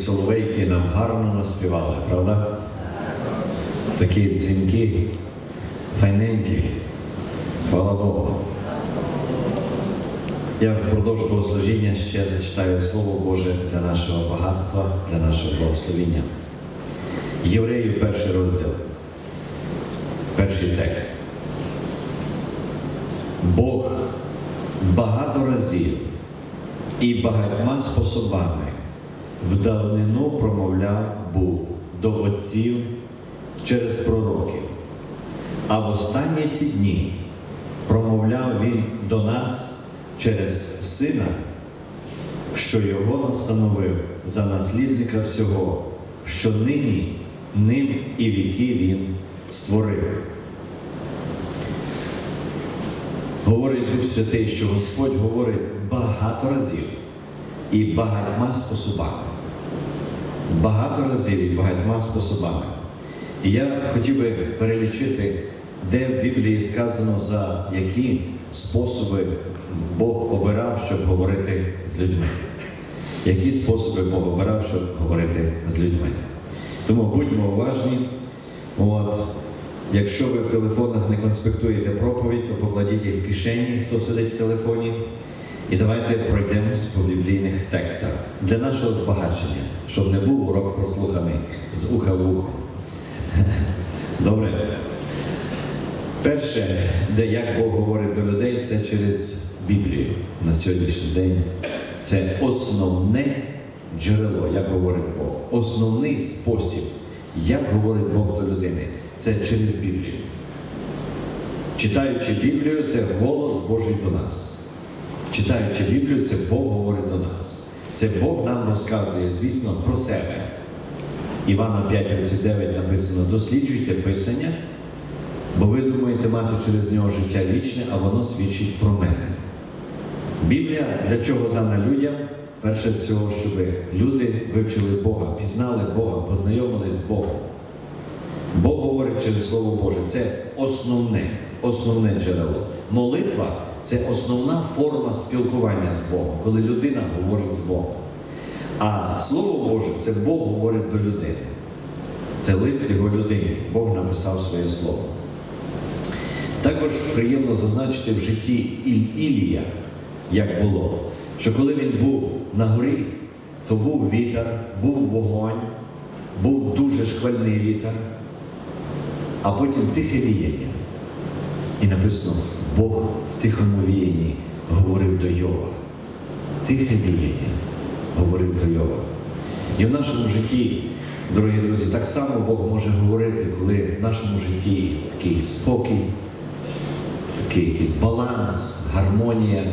Соловейки нам гарно наспівали, правда? Такі дзвінки, файненькі. Слава Богу. Я впродовж богослужіння ще зачитаю Слово Боже для нашого багатства, для нашого благословіння. Євреїв перший розділ, перший текст. Бог багато разів і багатьма способами в давнину промовляв був до отців через пророків, а в останні ці дні промовляв він до нас через Сина, що його настановив за наслідника всього, що нині ним і віки він створив. Говорить Дух Святий, що Господь говорить багато разів і багатьма способами. Багато разів і багатьма способами. І я хотів би перелічити, де в Біблії сказано, за які способи Бог обирав, щоб говорити з людьми. Які способи Бог обирав, щоб говорити з людьми. Тому будьмо уважні. От, якщо ви в телефонах не конспектуєте проповідь, то покладіть їх в кишені, хто сидить в телефоні. І давайте пройдемось по біблійних текстах для нашого збагачення, щоб не був урок прослуханий з уха в ухо. Добре. Перше, де як Бог говорить до людей, це через Біблію на сьогоднішній день. Це основне джерело, як говорить Бог. Основний спосіб, як говорить Бог до людини, це через Біблію. Читаючи Біблію, це голос Божий до нас. Читаючи Біблію, це Бог говорить до нас. Це Бог нам розказує, звісно, про себе. Івана 5,39 написано: досліджуйте Писання, бо ви думаєте мати через нього життя вічне, а воно свідчить про мене. Біблія для чого дана людям? Перше всього, щоб люди вивчили Бога, пізнали Бога, познайомились з Богом. Бог говорить через Слово Боже. Це основне, основне джерело. Молитва це основна форма спілкування з Богом, коли людина говорить з Богом. А Слово Боже це Бог говорить до людини. Це лист його людині. Бог написав своє слово. Також приємно зазначити в житті Іль- Ілія, як було, що коли він був на горі, то був вітер, був вогонь, був дуже шквальний вітер, а потім тихе віяння. І написано, Бог в тихому віянні говорив до Йова. Тихе віяння говорив до Йова. І в нашому житті, дорогі друзі, так само Бог може говорити, коли в нашому житті такий спокій, такий якийсь баланс, гармонія.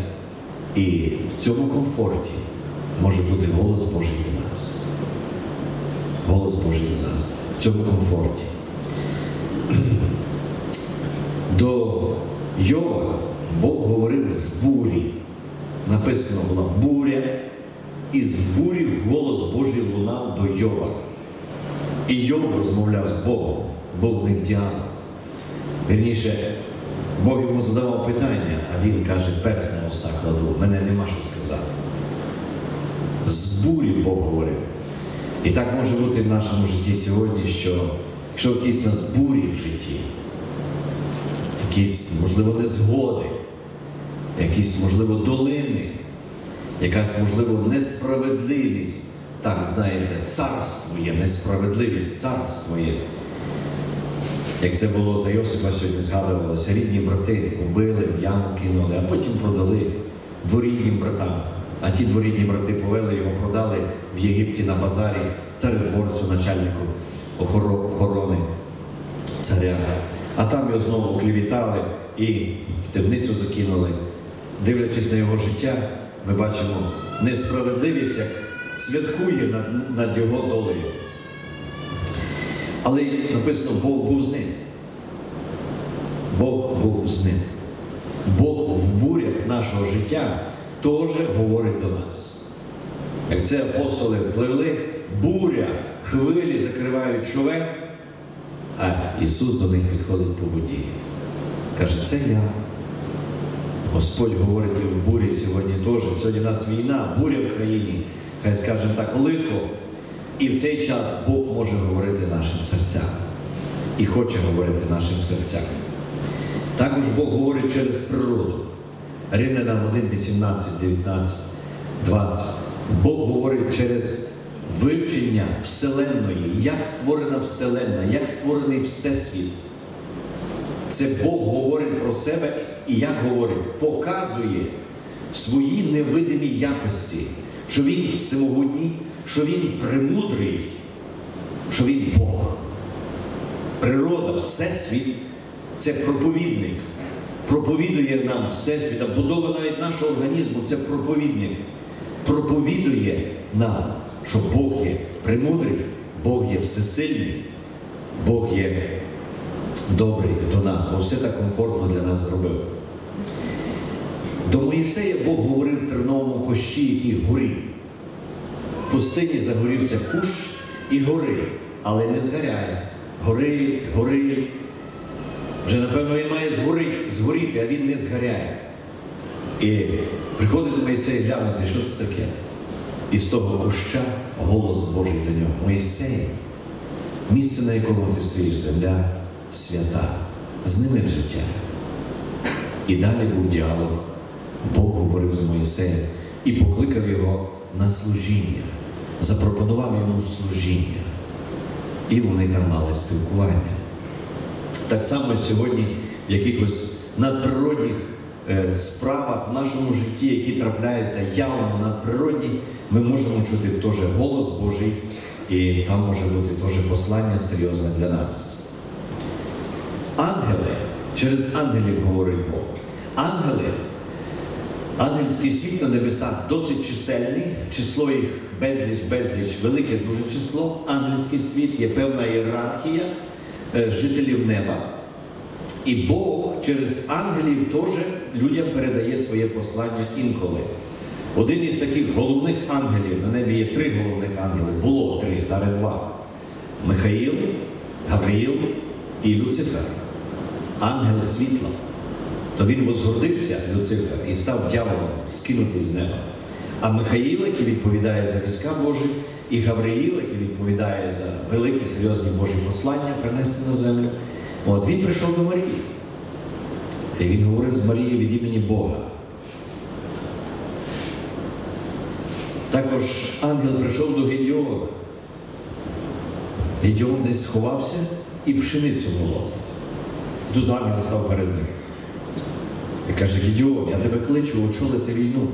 І в цьому комфорті може бути голос Божий до нас. Голос Божий до нас в цьому комфорті. До Йова Бог говорив з бурі. Написано була буря, і з бурі голос Божий лунав до Йова. І Йов розмовляв з Богом, був не в діалог. Вірніше, Бог йому задавав питання, а він каже, перс на уста кладу, мене нема що сказати. З бурі Бог говорив. І так може бути в нашому житті сьогодні, що якщо якісь нас бурі в житті, якісь, можливо, незгоди, якісь, можливо, долини, якась, можливо, несправедливість. Так, знаєте, царствує, несправедливість царствує. Як це було за Йосипа сьогодні згадувалося, рідні брати побили, в яму кинули, а потім продали дворіднім братам. А ті дворідні брати повели його, продали в Єгипті на базарі царедворцю, начальнику охорони царя. А там його знову клівітали і в темницю закинули. Дивлячись на його життя, ми бачимо несправедливість, як святкує над, над його долею. Але написано, Бог був з ним. Бог був з ним. Бог в бурях нашого життя теж говорить до нас. Як це апостоли пливли, буря, хвилі закривають човен, а Ісус до них підходить по воді. Каже, це я. Господь говорить і в бурі сьогодні теж. Сьогодні у нас війна, буря в країні. Хай скажемо так, лихо. І в цей час Бог може говорити нашим серцям. І хоче говорити нашим серцям. Також Бог говорить через природу. Римлянам 1, 18, 19, 20. Бог говорить через вивчення Вселенної, як створена Вселенна, як створений Всесвіт. Це Бог говорить про себе і як говорить, показує свої невидимі якості, що Він всемогутній, що Він премудрий, що Він Бог. Природа, Всесвіт це проповідник. Проповідує нам Всесвіт, будова навіть нашого організму це проповідник. Проповідує нам, що Бог є премудрий, Бог є всесильний, Бог є добрий до нас, бо все так комфортно для нас зробив. До Моїсея Бог говорив в терновому кощі, який горів. В пустині загорівся кущ і горить, але не згоряє. Горить, горить. Вже, напевно, він має згоріти, згоріти, а він не згоряє. І приходить до Моїсей глянути, що це таке. І з того куща голос Божий до нього. Моїсей, місце, на якому ти стоїш, земля свята, зними життя. І далі був діалог. Бог говорив з Моїсеєм і покликав його на служіння, запропонував йому служіння. І вони там мали спілкування. Так само сьогодні в якихось надприродних справах в нашому житті, які трапляються явно надприродні, ми можемо чути теж голос Божий, і там може бути теж послання серйозне для нас. Ангели, через ангелів говорить Бог. Ангели, ангельський світ на небесах досить чисельний, число їх безліч, безліч, велике дуже число. Ангельський світ є певна ієрархія е, жителів неба. І Бог через ангелів теж людям передає своє послання інколи. Один із таких головних ангелів, на небі є три головних ангели, було три, зараз два. Михаїл, Гавриїл і Люцифер. Ангел світла. То він возгордився, Люцифер, і став дьяволом, скинутий з неба. А Михаїл, який відповідає за війська Божі, і Гавриїл, який відповідає за великі серйозні Божі послання, принести на землю. От він прийшов до Марії. І він говорив з Марією від імені Бога. Також ангел прийшов до Гедіона. Гедіон десь сховався і пшеницю молотить. Тут ангел став перед ним. І каже, Гедіон, я тебе кличу очолити війну.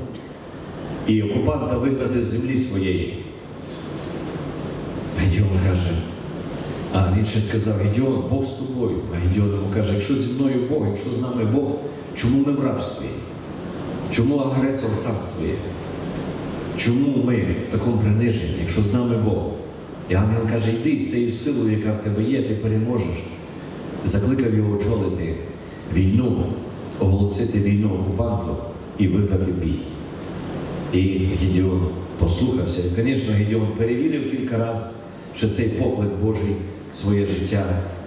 І окупанта вигнати з землі своєї. Гедіон каже, а він ще сказав, Гедіон, Бог з тобою. А Гедіон йому каже, якщо зі мною Бог, якщо з нами Бог, чому ми в рабстві? Чому агресор царствує? Чому ми в такому приниженні, якщо з нами Бог? І ангел каже, йди з цією силою, яка в тебе є, ти переможеш. Закликав його очолити війну, оголосити війну окупанту і виграти бій. І Гедіон послухався. І, звісно, Гедіон перевірив кілька разів, що цей поклик Божий своє життя,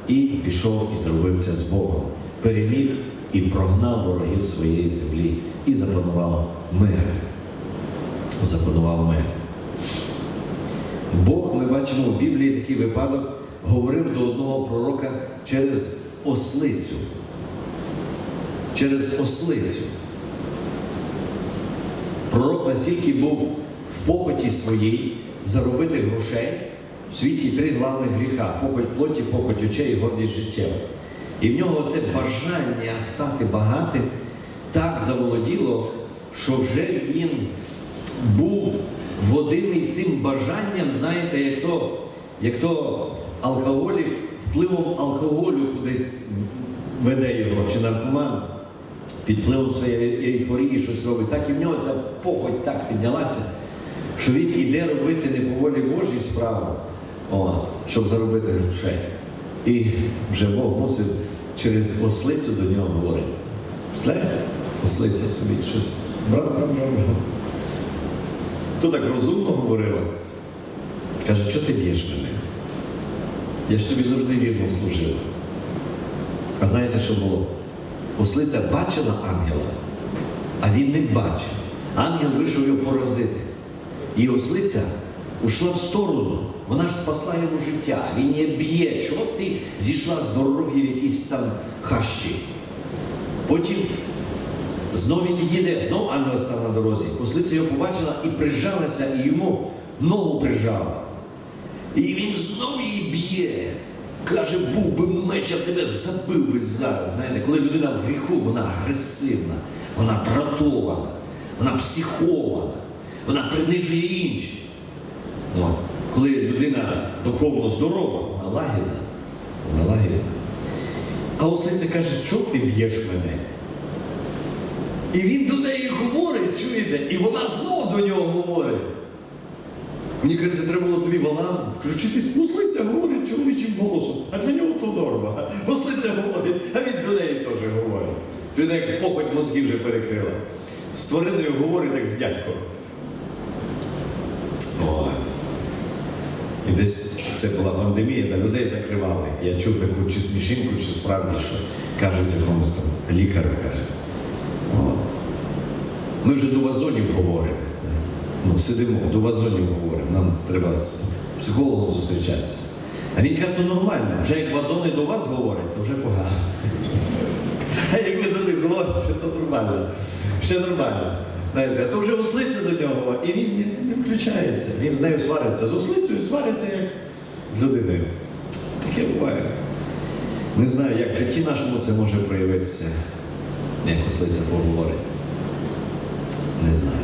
і пішов і зробив це з Богом. Переміг і прогнав ворогів своєї землі і запанував мир. Запанував мир. Бог, ми бачимо в Біблії такий випадок, говорив до одного пророка через ослицю. Через ослицю. Пророк настільки був в похоті своїй заробити грошей в світі три главних гріха похоть плоті, похоть очей і гордість життєва. І в нього це бажання стати багатим так заволоділо, що вже він був водимий цим бажанням, знаєте, як то, як то алкоголік впливом алкоголю кудись веде його, чи наркоман під впливом своєї ейфорії щось робить, так і в нього ця похоть так піднялася, що він іде робити не по волі Божій справу, о, щоб заробити грошей. І вже Бог мусив через ослицю до нього говорити. Знаєте, ослиця собі щось. Брав. То так розумно говорила. Каже, що ти б'єш мене? Я ж тобі завжди вірно служила. А знаєте, що було? Ослиця бачила ангела, а він не бачив. Ангел вийшов його поразити. І ослиця ушла в сторону. Вона ж спасла йому життя. Він її б'є. Чого ти зійшла з дороги в якісь там хащі? Потім знов він їде, знов ангел став на дорозі. Ослиця його побачила і прижалася, і йому ногу прижала. І він знов її б'є. Каже, був би меч, я тебе забив би зараз. Знаєте, коли людина в гріху, вона агресивна, вона дратована, вона психована, вона принижує інші. От. Коли людина духовно здорова, вона лагідна, вона лагідна. А ослиця каже, чого ти б'єш мене? І він до неї говорить, чуєте, і вона знов до нього говорить. Мені кажеться, треба було тобі валам включити. Ослиця говорить чоловічим голосом, а для нього то норма. Ослиця говорить, а він до неї теж говорить. Людина як похоть мозги вже перекрила. З твариною говорить, як з дядьком. Ой. І десь це була пандемія, де людей закривали. Я чув таку чи смішинку, чи справді, що кажуть якомусь там лікар каже. От. Ми вже до вазонів говоримо. Ну, сидимо, до вазонів говоримо. Нам треба з психологом зустрічатися. А він каже, то нормально. Вже як вазони до вас говорять, то вже погано. А як ви до них говорите, то нормально. Ще нормально. Знаєте, то вже ослиця до нього, і він не, не включається. Він з нею свариться. З ослицею свариться як з людиною. Таке буває. Не знаю, як в житті нашому це може проявитися, як ослиця поговорить. Не знаю.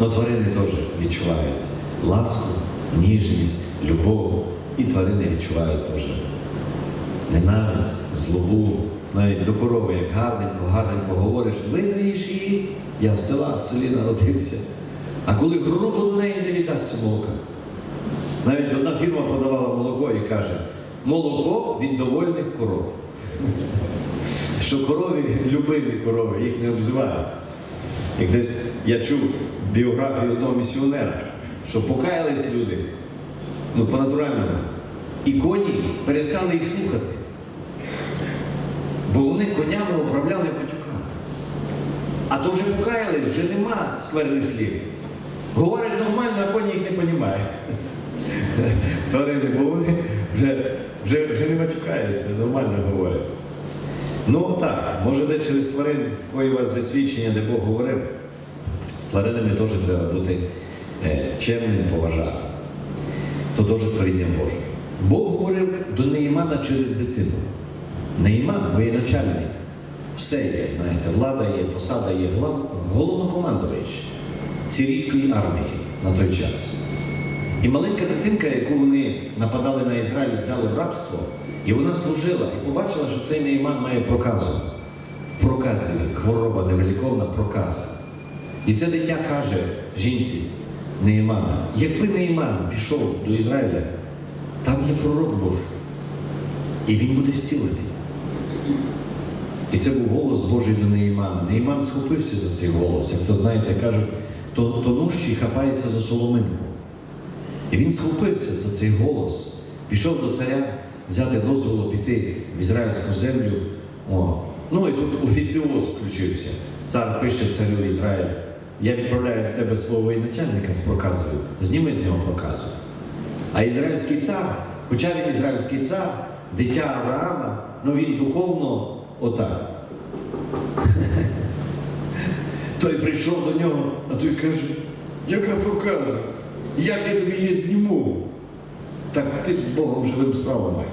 Но тварини теж відчувають ласку, ніжність, любов. І тварини відчувають теж ненависть, злобу. Навіть до корови, як гарненько, гарненько говориш, видаєш її, я з села, в селі народився. А коли грубо до неї не віддасться молока. Навіть одна фірма продавала молоко і каже, молоко від довольних коров. Що корові любимі корови, їх не обзивають. Як десь я чув біографію одного місіонера, що покаялись люди, ну по-натуральному. І коні перестали їх слухати. Бо вони конями управляли. А то вже покаялись, вже нема скверних слів. Говорять нормально, а коні їх не розуміють. Тварини, вони вже, вже, вже не матюкаються, нормально говорять. Ну так, може де через тварин, в кої у вас засвідчення, де Бог говорив, з тваринами теж треба бути е, чемним, поважати. То теж творіння Боже. Бог говорив до Неїмана через дитину. Неїман воєначальник. Все є, знаєте, влада є, посада є, головнокомандувач сирійської армії на той час. І маленька дитинка, яку вони нападали на Ізраїль, взяли в рабство, і вона служила і побачила, що цей Нейман має проказу. В проказі хвороба невеликовна проказа. І це дитя каже жінці Неймана, якби Нейман пішов до Ізраїля, там є пророк Божий. І він буде зцілений. І це був голос Божий до Неймана. Нейман схопився за цей голос. Як то знаєте, кажуть, то, тонущий хапається за соломинку. І він схопився за цей голос, пішов до царя взяти дозволу піти в ізраїльську землю. О. Ну і тут офіціоз включився. Цар пише царю Ізраїль. Я відправляю до тебе свого воєначальника з проказою. Зніми з нього проказу. А ізраїльський цар, хоча він ізраїльський цар, дитя Авраама, ну він духовно отак. Той прийшов до нього, а той каже, яка проказа? Як я тобі її зніму? Так ти ж з Богом живим справу маєш.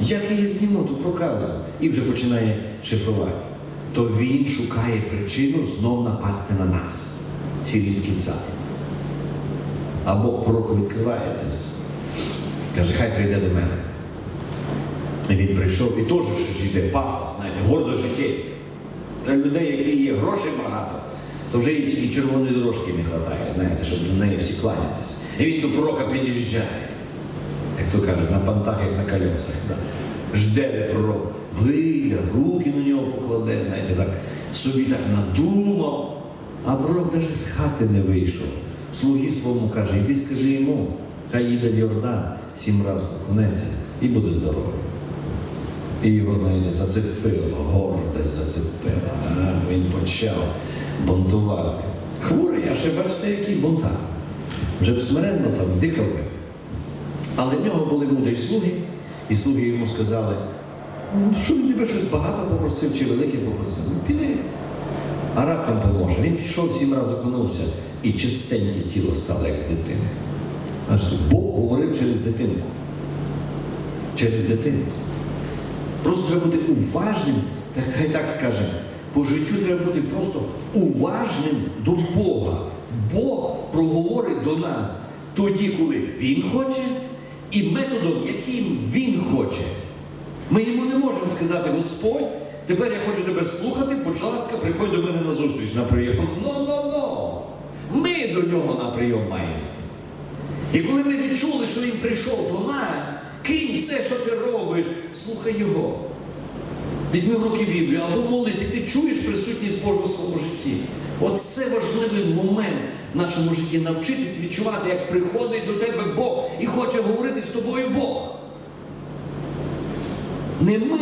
Як я її зніму, то проказу. І вже починає шифрувати. То він шукає причину знов напасти на нас, сирійський цар. А Бог пророку відкриває це все. Каже, хай прийде до мене. Він прийшов, і теж ж йде пафос, знаєте, гордо житейське. Для людей, які є грошей багато, то вже і тільки червоної дорожки не вистачає, знаєте, щоб до неї всі кланятися. І він до пророка під'їжджає, як то кажуть, на пантах, як на колесах. Да. Жде де пророк, вийде, руки на нього покладе, знаєте, так, собі так надумав. А пророк навіть з хати не вийшов. Слугі своєму каже, іди скажи йому, хай їде в Йордан сім разів окунеться і буде здоровий. І його, знаєте, зацепило, гордость зацепила. Він почав бунтувати. Хворий, а ще бачите, який бунтар. вже смиренно там дихав. Але в нього були мудрі слуги, і слуги йому сказали, «Ну, що він тебе щось багато попросив чи велике попросив? Ну піди. А раптом поможе. Він пішов сім разів окунувся, і чистеньке тіло стало як дитини. Бог говорив через дитинку. Через дитинку. Просто треба бути уважним, хай так скажемо. По життю треба бути просто уважним до Бога. Бог проговорить до нас тоді, коли Він хоче, і методом, яким Він хоче. Ми йому не можемо сказати, Господь, тепер я хочу тебе слухати, будь ласка, приходь до мене на зустріч на прийом. Ну-ну-ну. Ми до нього на прийом маємо. І коли ми відчули, що він прийшов до нас, кинь все, що ти робиш, слухай його. Візьми в руки Біблію або молись, і ти чуєш присутність Божу в своєму житті. Оце важливий момент в нашому житті навчитись відчувати, як приходить до тебе Бог і хоче говорити з тобою Бог. Не ми,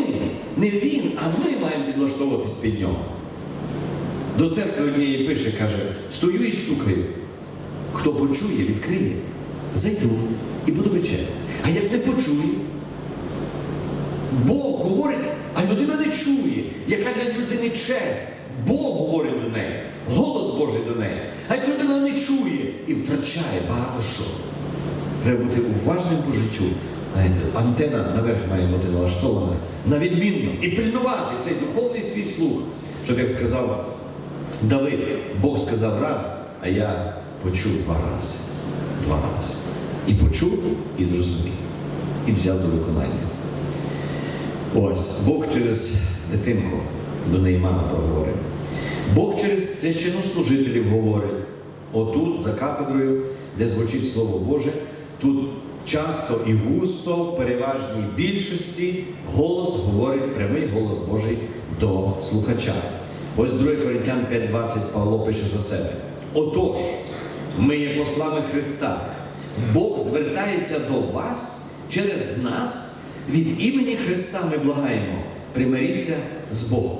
не він, а ми маємо підлаштовуватись під нього. До церкви однієї пише, каже, стою і стукаю. Хто почує, відкриє, зайду і буду вечеряти. А як не почує, Бог говорить, а людина не чує, яка для людини честь. Бог говорить до неї, голос Божий до неї. А як людина не чує і втрачає багато що. Треба бути уважним по життю. Антена наверх має бути налаштована на відмінно і пильнувати цей духовний свій слух, щоб як сказав Давид, Бог сказав раз, а я почув два рази. Два рази. І почув, і зрозумів. І взяв до виконання. Ось, Бог через дитинку до Неймана проговорив. Бог через священнослужителів говорить. Отут, за кафедрою, де звучить Слово Боже, тут часто і густо, в переважній більшості, голос говорить, прямий голос Божий до слухача. Ось 2 Коринтян 5.20 Павло пише за себе. Отож, ми є послами Христа. Бог звертається до вас через нас. Від імені Христа ми благаємо, примиріться з Богом.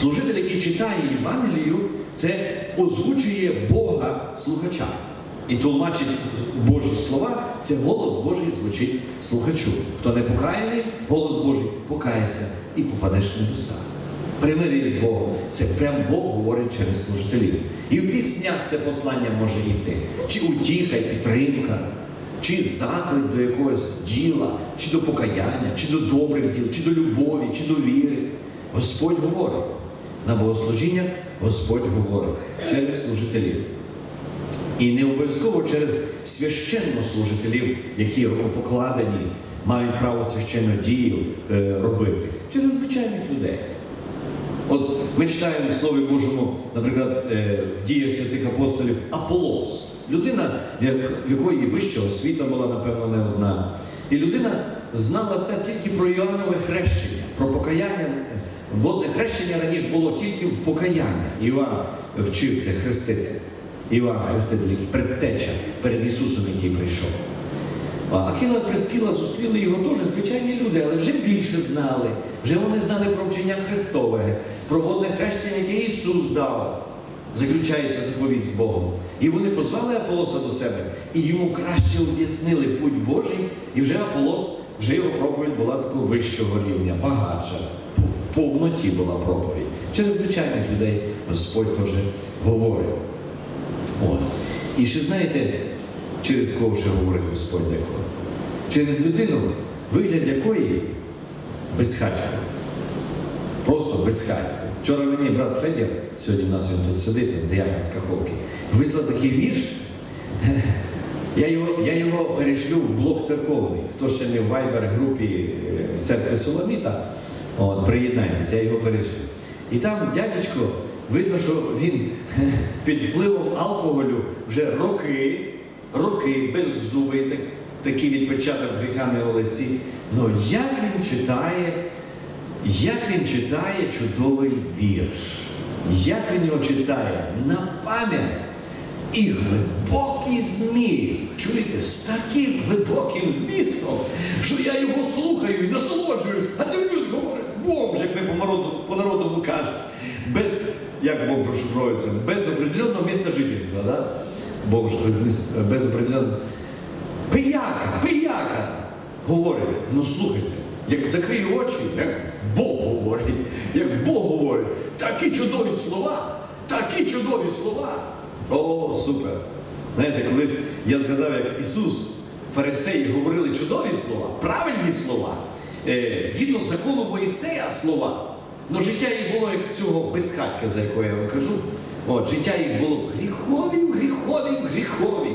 Служитель, який читає Євангелію, це озвучує Бога слухача. І тлумачить Божі слова, це голос Божий звучить слухачу. Хто не покаяний, голос Божий, покайся і попадеш в небеса. Примирись з Богом. Це прям Бог говорить через служителів. І в піснях це послання може йти. Чи утіха і підтримка, чи заклик до якогось діла, чи до покаяння, чи до добрих діл, чи до любові, чи до віри. Господь говорить. На богослужіннях Господь говорить через служителів. І не обов'язково через священнослужителів, які рукопокладені, мають право священну дію е, робити, через звичайних людей. От ми читаємо в Слові Божому, наприклад, е, в діях святих апостолів Аполос. Людина, якої вища освіта була, напевно, не одна. І людина знала це тільки про Іоаннове хрещення, про покаяння. Водне хрещення раніше було тільки в покаяння. Іоанн вчив це хрестити. Іван Хреститель, предтеча перед Ісусом, який прийшов. Акіла Прескіла зустріли його теж звичайні люди, але вже більше знали. Вже вони знали про вчення Христове, про водне хрещення, яке Ісус дав. Заключається заповідь з Богом. І вони позвали Аполоса до себе і йому краще об'яснили путь Божий, і вже Аполос, вже його проповідь була такого вищого рівня, багатша. В повноті була проповідь. Через звичайних людей Господь теж говорив. От. І ще знаєте, через кого ще говорить Господь деколи? Через людину, вигляд якої безхатько. Просто безхатько. Вчора мені брат Федір, сьогодні в нас він тут сидить, диякон з Каховки, вислав такий вірш. Я його, я його перешлю в блок церковний. Хто ще не в вайбер-групі е, церкви Соломіта, от, приєднайтеся, я його перешлю. І там дядечко, видно, що він під впливом алкоголю вже роки, роки, беззубий, так, такий відпечаток гріха на його лиці. Ну як він читає, як він читає чудовий вірш, як він його читає на пам'ять. І глибокий зміст, чуєте, з таким глибоким змістом, що я його слухаю і насолоджуюсь, а дивлюсь, говорить, Бог, як ми по народу, по народному кажемо, без, як Бог розшифровується, без определеного міста жительства. Да? Бог ж без, определеного. Пияка, пияка! Говорить, ну слухайте, як закрию очі, як Бог говорить, як Бог говорить, такі чудові слова, такі чудові слова. О, супер! Знаєте, колись я згадав, як Ісус, фарисеї говорили чудові слова, правильні слова, е, згідно закону Моїсея слова. Ну життя їх було як цього безхатька, за якого я вам кажу. От, життя їх було гріхові, гріхові, гріхові.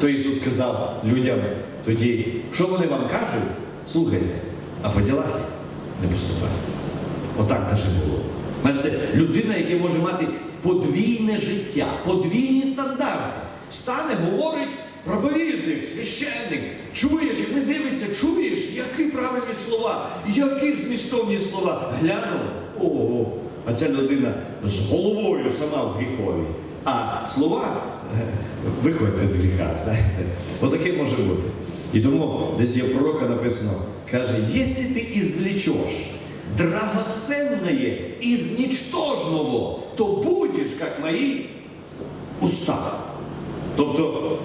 То Ісус сказав людям тоді, що вони вам кажуть, слухайте, а по ділах не поступайте. Отак даже було. Бачите, людина, яка може мати подвійне життя, подвійні стандарти, встане, говорить проповідник, священник, чуєш, як не дивишся, чуєш, які правильні слова, які змістовні слова. Глянув, ого, а ця людина з головою сама в гріхові. А слова е, виходьте з гріха, знаєте. Отаке може бути. І тому десь є пророка написано, каже, якщо ти извлечешь драгоценное из ничтожного, то будеш, як мої уста. Тобто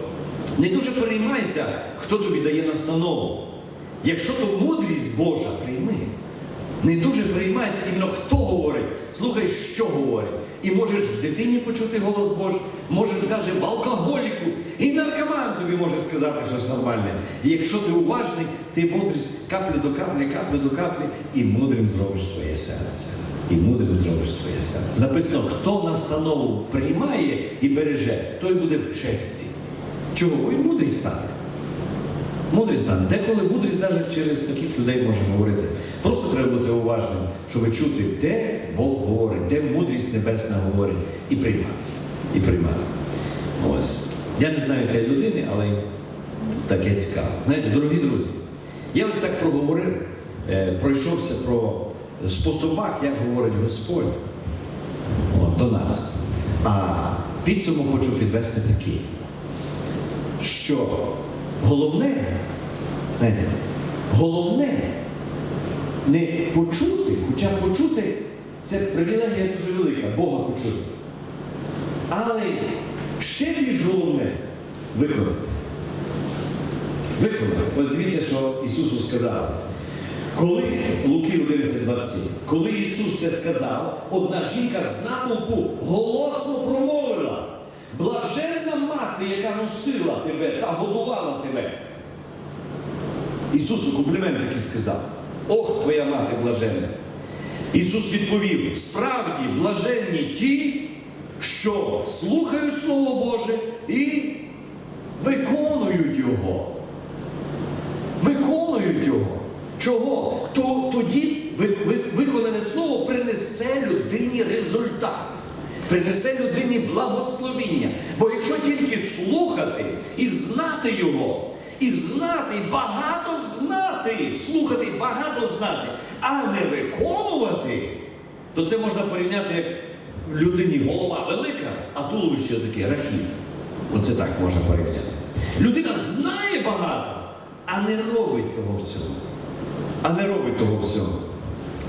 не дуже переймайся, хто тобі дає настанову. Якщо то мудрість Божа прийми, не дуже переймайся іменно хто говорить, слухай, що говорить. І можеш в дитині почути голос Божий, можеш навіть в алкоголіку, і наркоман тобі може сказати щось нормальне. І якщо ти уважний, ти мудрість каплю до каплі, каплю до каплі, і мудрим зробиш своє серце. І мудрим зробиш своє серце. Написано, хто настанову приймає і береже, той буде в честі. Чого? Він мудрий стане. Мудрість стане. Деколи мудрість навіть через таких людей може говорити. Просто треба бути уважним, щоб чути, де Бог говорить, де мудрість небесна говорить, і приймати. І приймати. Ось. Я не знаю тієї людини, але таке цікаво. Знаєте, дорогі друзі, я ось так проговорив, е, пройшовся про способах, як говорить Господь от, до нас. А підсумок хочу підвести такий що головне, головне не почути, хоча почути це привілегія дуже велика, Бога почути. Але ще більш головне виконати. Виконати. Ось дивіться, що Ісусу сказав. Коли Луки 11.27, коли Ісус це сказав, одна жінка з натовпу голосно промовила. Блаженна мати, яка носила тебе та годувала тебе. Ісусу комплімент такий сказав. Ох, твоя мати блаженна. Ісус відповів: справді блаженні ті, що слухають Слово Боже і виконують Його. Виконують Його. Чого? То, тоді ви- ви- виконане слово принесе людині результат принесе людині благословіння. Бо якщо тільки слухати і знати його, і знати, і багато знати, слухати, і багато знати, а не виконувати, то це можна порівняти як людині голова велика, а туловище таке рахіт. Оце так можна порівняти. Людина знає багато, а не робить того всього. А не робить того всього.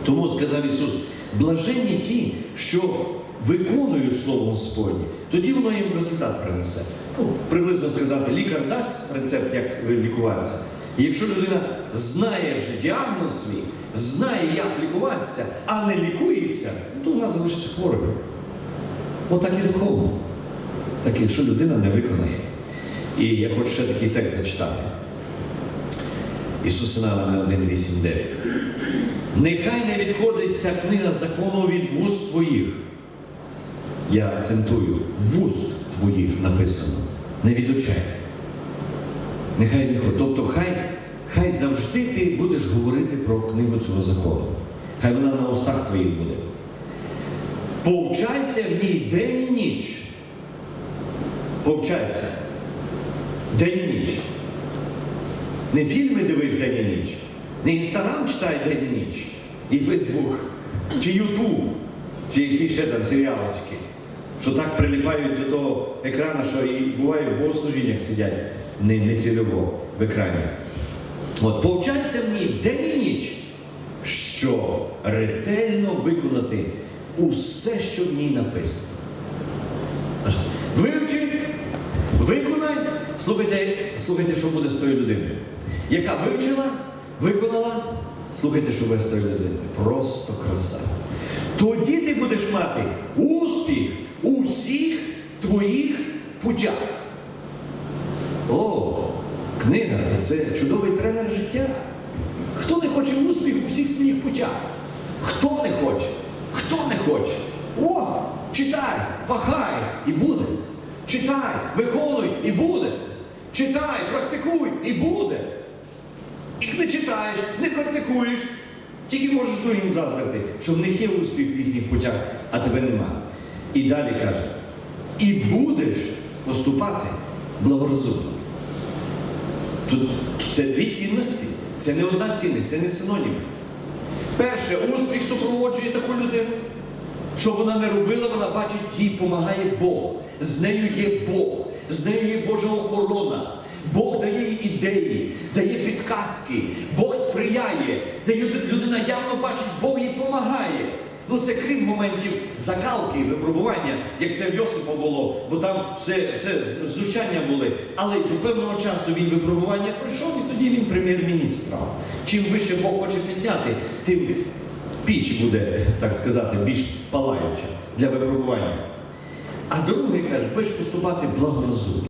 Тому сказав Ісус, блаженні ті, що виконують Слово Господнє, тоді воно їм результат принесе. Ну, приблизно сказати, лікар дасть рецепт, як лікуватися. І якщо людина знає вже діагноз свій, знає, як лікуватися, а не лікується, то вона залишиться хворою. Отак і духовно. Так, якщо людина не виконає. І я хочу ще такий текст зачитати. Ісуса Навина 1.8.9. Нехай не відходить ця книга закону від вуст твоїх. Я акцентую, вуст твоїх написано, не від очей. Нехай не відходить. Тобто хай, хай завжди ти будеш говорити про книгу цього закону. Хай вона на устах твоїх буде. Повчайся в ній день і ніч. Повчайся. День і ніч. Не фільми дивись день і ніч, не інстаграм читай день і ніч, і Фейсбук, чи Ютуб, чи які ще там серіалочки, що так приліпають до того екрану, що і буває в богослужіннях сидять не, не цільово в екрані. От повчайся ній день і ніч, що ретельно виконати усе, що в ній написано. Вивчи Виконай, слухайте, слухайте, що буде з тою людиною. Яка вивчила, виконала, слухайте, що буде з тою людиною. Просто краса. Тоді ти будеш мати успіх у всіх твоїх путях. О, книга це чудовий тренер життя. Хто не хоче успіху у всіх своїх путях? Хто не хоче? Хто не хоче? О, читай, пахай і буде. Читай, виконуй і буде. Читай, практикуй і буде. І не читаєш, не практикуєш, тільки можеш другим заздрити, що в них є успіх в їхніх путях, а тебе нема. І далі каже: і будеш поступати благорозумно. Це дві цінності. Це не одна цінність, це не синонім. Перше, успіх супроводжує таку людину. Що вона не робила, вона бачить, їй допомагає Бог. З нею є Бог, з нею є Божа охорона. Бог дає їй ідеї, дає підказки, Бог сприяє, де людина явно бачить, Бог їй допомагає. Ну це крім моментів закалки, випробування, як це в Йосипа було, бо там все, все знущання були. Але до певного часу він випробування пройшов, і тоді він прем'єр-міністр. Чим вище Бог хоче підняти, тим піч буде, так сказати, більш палаюча для випробування. А другий каже, будеш поступати благорозумно.